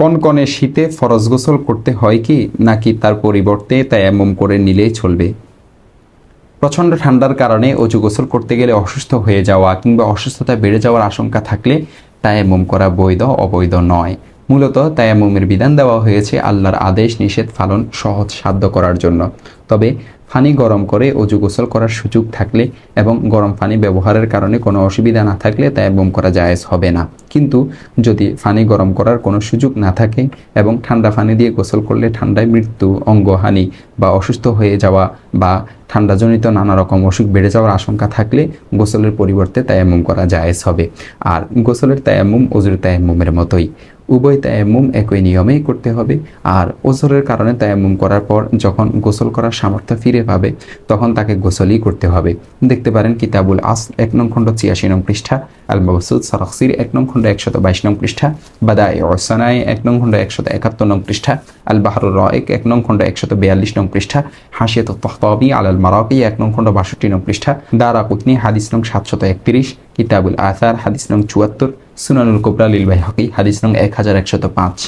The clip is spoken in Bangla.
কনকনে শীতে ফরজ গোসল করতে হয় কি, নাকি তার পরিবর্তে তায়াম্মুম করে নিলেই চলবে? প্রচণ্ড ঠান্ডার কারণে অজু গোসল করতে গেলে অসুস্থ হয়ে যাওয়া কিংবা অসুস্থতা বেড়ে যাওয়ার আশঙ্কা থাকলে তায়াম্মুম করা বৈধ, অবৈধ নয়। মূলত তায়াম্মুমের বিধান দেওয়া হয়েছে আল্লাহর আদেশ, নিষেধ পালন সহজ সাধ্য করার জন্য। তবে পানি গরম করে অজু গোসল করার সুযোগ থাকলে এবং গরম পানি ব্যবহারের কারণে কোনো অসুবিধা না থাকলে তায়াম্মুম করা জায়েজ হবে না। কিন্তু যদি পানি গরম করার কোনো সুযোগ না থাকে এবং ঠান্ডা পানি দিয়ে গোসল করলে ঠান্ডায় মৃত্যু, অঙ্গহানি বা অসুস্থ হয়ে যাওয়া বা ঠান্ডাজনিত নানা রকম অসুখ বেড়ে যাওয়ার আশঙ্কা থাকলে গোসলের পরিবর্তে তায়াম্মুম করা জায়েজ হবে। আর গোসলের তায়াম্মুম অজুর তায়াম্মুমের মতোই। উভয় তায়াম্মুম একই নিয়মেই করতে হবে। আর ওজরের কারণে তায়াম্মুম করার পর যখন গোসল করার সামর্থ্য ফিরে পাবে, তখন তাকে গোসলই করতে হবে। দেখতে পারেন কিতাবুল আস এক নং খণ্ড ছিয়াশি নং পৃষ্ঠা আল মাবসুদ সারাকসির এক নং খণ্ড একশত বাইশ নং পৃষ্ঠা বাদা ওসানায় এক নং খণ্ড একশত একাত্তর নং পৃষ্ঠা আল বাহরুর রয়েক এক নং খণ্ড একশত বিয়াল্লিশ নং পৃষ্ঠা হাসিয়ত তহতাবি আল মারাকি এক নং খণ্ড বাষট্টি নং পৃষ্ঠা দারা কুতনি হাদিস নং সাতশত একত্রিশ কিতাবুল আসার, হাদিস নং চুয়াত্তর, সুনানুল কোবরা, লিল বাইহাকি, হাদিস নং এক হাজার একশত পাঁচ।